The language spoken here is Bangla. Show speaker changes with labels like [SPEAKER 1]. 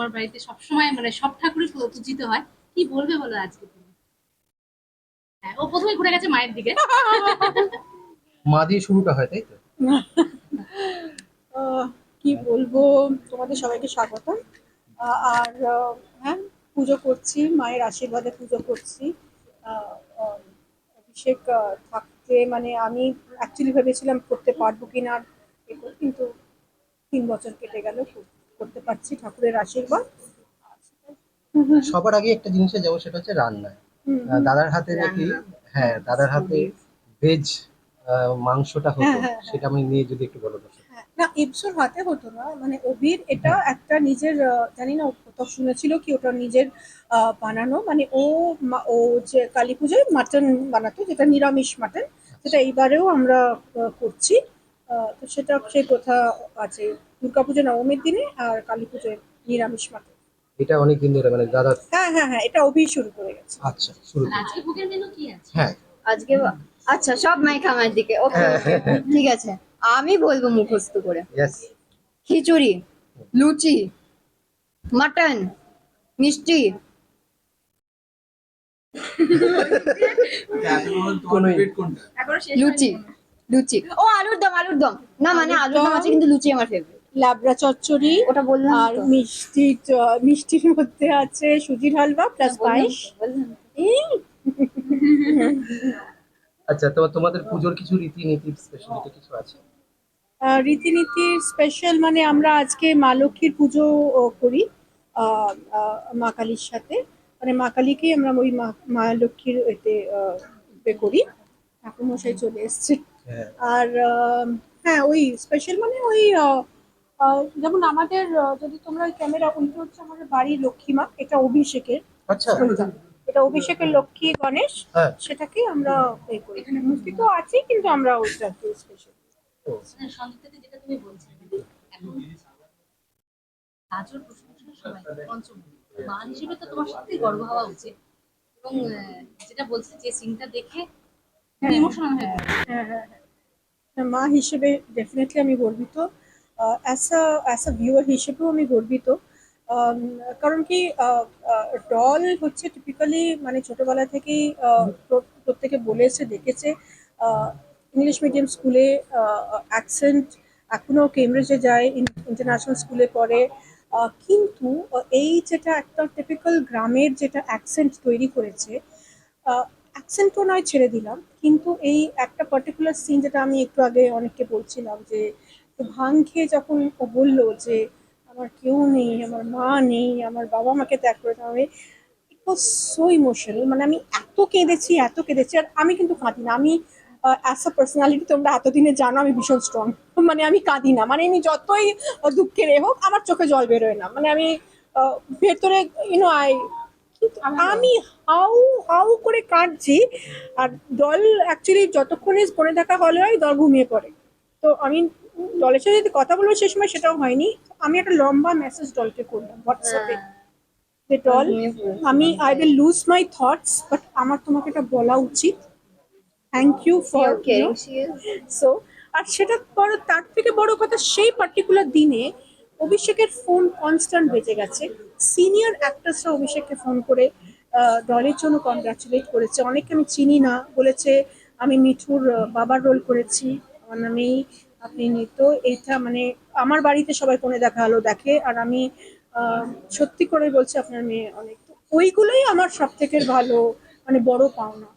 [SPEAKER 1] তোমার বাড়িতে সবসময় মানে সব ঠাকুরই পূজিত হয় কি বলবে বলো আজকে তুমি? হ্যাঁ ও প্রথমে ঘুরে গেছে মায়ের দিকে।
[SPEAKER 2] মা দিয়ে শুরুটা হয় তাই তো?
[SPEAKER 3] কি বলব তোমাদের সবাইকে স্বাগত আর হ্যাঁ পুজো করছি মায়ের আশীর্বাদে পুজো করছি। অভিষেক থাকতে মানে আমি অ্যাকচুয়ালি ভেবেছিলাম করতে পারব কিনা কিন্তু তিন বছর কেটে গেল করতে পারছি ঠাকুরের আশীর্বাদ।
[SPEAKER 2] সবার আগে একটা জিনিসে যাব সেটা হচ্ছে রান্না
[SPEAKER 3] হুম,
[SPEAKER 2] দাদার হাতে নাকি হ্যাঁ দাদার হাতে ভেজ মাংসটা হতো
[SPEAKER 3] হ্যাঁ, হ্যাঁ, হ্যাঁ।
[SPEAKER 2] সেটা আমি নিয়ে যদি একটু বলো
[SPEAKER 3] না ইপসোর হাতে হতো না। মানে অভির এটা একটা নিজের জানি না কোথাও শুনেছিল কি ওটা নিজের বানানো। মানে ও ও যে কালী পুজোয় মাটন বানাতো যেটা নিরামিষ মাটন সেটা এইবারেও আমরা করছি। তো সেটা সেই প্রথা আছে। দুর্গাপুজো নবমীর দিনে আর কালী পুজোয় নিরামিষ মাটন
[SPEAKER 2] এটা অনেক দিন ধরে মানে দাদা
[SPEAKER 3] হ্যাঁ হ্যাঁ হ্যাঁ এটা অভি শুরু করে গেছে।
[SPEAKER 2] আচ্ছা শুরু
[SPEAKER 1] আজকে ভোগের মেনু কি আছে?
[SPEAKER 2] হ্যাঁ।
[SPEAKER 4] আজকে আচ্ছা সব মাইক আমার দিকে ওকে। ঠিক আছে। আমি বলব মুখস্থ করে।
[SPEAKER 2] ইয়েস
[SPEAKER 4] খিচুড়ি লুচি মাটন মিষ্টি। লুচি লুচি। ও আলুর দম আলুর দম না মানে
[SPEAKER 3] আলুর
[SPEAKER 4] দম। আছে কিন্তু লুচি আমার ফেভারিট
[SPEAKER 3] লাবড়া চচ্চড়ি
[SPEAKER 4] ওটা বললাম
[SPEAKER 3] আর। মিষ্টি মিষ্টির মধ্যে আছে সুজির হালুয়া প্লাস পায়েস।
[SPEAKER 2] আচ্ছা তো তোমাদের পুজোর কিছু রীতিনীতি স্পেশালিটি কিছু আছে?
[SPEAKER 3] আহ, রীতিনীতি স্পেশাল মানে আমরা আজকে মা লক্ষ্মীর পুজো ও করি আহ, আহ, মা কালীর সাথে। মানে মা কালীকেই আমরা ওই মা মা লক্ষ্মীর এতে করি। ঠাকুরমশাই চলে এসছে।
[SPEAKER 2] হ্যাঁ।
[SPEAKER 3] আর আহ, হ্যাঁ ওই স্পেশাল মানে ওই যেমন আমাদের যদি তোমরা ক্যামেরা উল্টো হচ্ছে আমাদের বাড়ির লক্ষ্মী মা এটা অভিষেকের
[SPEAKER 2] আচ্ছা।
[SPEAKER 3] এটা অভিষেকের লক্ষ্মী গণেশ
[SPEAKER 2] হ্যাঁ।
[SPEAKER 3] সেটাকে আমরা এ করি। এখানে মূর্তি তো আছে কিন্তু আমরা ওইটাকে স্পেশাল
[SPEAKER 2] ও,
[SPEAKER 1] যেটা তুমি বলছিলে এখন কাজল প্রশংসা সবাই পঞ্চম মা হিসেবে তো তোমার সত্যি গর্ব হওয়া উচিত। এবং আহ, যেটা বলছে যে সিনটা দেখে ইমোশনাল হয়ে
[SPEAKER 3] হ্যাঁ হ্যাঁ হ্যাঁ। মা হিসেবে ডেফিনেটলি আমি গর্বিত। অ্যাজ আ আ ভিউয়ার হিসেবেও আমি গর্বিত। কারণ কি ডল হচ্ছে টিপিক্যালি মানে ছোটবেলা থেকেই প্রত্যেকে বলেছে, দেখেছে। ইংলিশ মিডিয়াম স্কুলে অ্যাকসেন্ট এখনও কেমব্রিজে যায় ইন্টারন্যাশনাল স্কুলে পড়ে। কিন্তু এই যেটা একটা টিপিক্যাল গ্রামের যেটা অ্যাকসেন্ট তৈরি করেছে অ্যাকসেন্টও নয় ছেড়ে দিলাম। কিন্তু এই একটা পার্টিকুলার সিন যেটা আমি একটু আগে অনেককে বলছিলাম যে তো ভাং খেয়ে যখন ও বলল যে, আমার কেউ নেই, আমার মা নেই, আমার বাবা মাকে ত্যাগ করে আমি ইট ওয়াজ সো ইমোশনাল মানে আমি এত কেঁদেছি এত কেঁদেছি, আর আমি কিন্তু কাঁদি না। আমি অ্যাজ আ পার্সোনালিটি তোমরা এতদিনে জানো আমি ভীষণ স্ট্রং মানে আমি কাঁদি না। মানে আমি যতই দুঃখের এ হোক, আমার চোখে জল বেরোয় না। মানে আমি ভেতরে ইউনো আই আমি হাউ হাউ করে কাঁদছি। আর দল অ্যাকচুয়ালি যতক্ষণে ফোনে দেখা হলে হয়, দল ঘুমিয়ে পড়ে। তো আমি দলের সাথে যদি কথা বলব সে সময় সেটাও হয়নি। আমি একটা লম্বা মেসেজ দলকে করলাম হোয়াটসঅ্যাপে যে দল আমি I will lose my thoughts but আমার তোমাকে এটা বলা উচিত। থ্যাংক ইউ ফর সো আর সেটা বড় তার থেকে বড় কথা সেই পার্টিকুলার দিনে অভিষেকের ফোন কনস্ট্যান্ট বেজে গেছে। সিনিয়র অ্যাক্টার্সরা অভিষেককে ফোন করে দলের জন্য কংগ্রাচুলেট করেছে। অনেকে আমি চিনি না। বলেছে আমি মিঠুর বাবার রোল করেছি। আমার নামেই আপনি নিত। এটা মানে আমার বাড়িতে সবাই কোনে দেখা হলো, দেখে। আর আমি সত্যি করে বলছি আপনার মেয়ে অনেক। ওইগুলোই আমার সব থেকে ভালো মানে বড় পাওনা।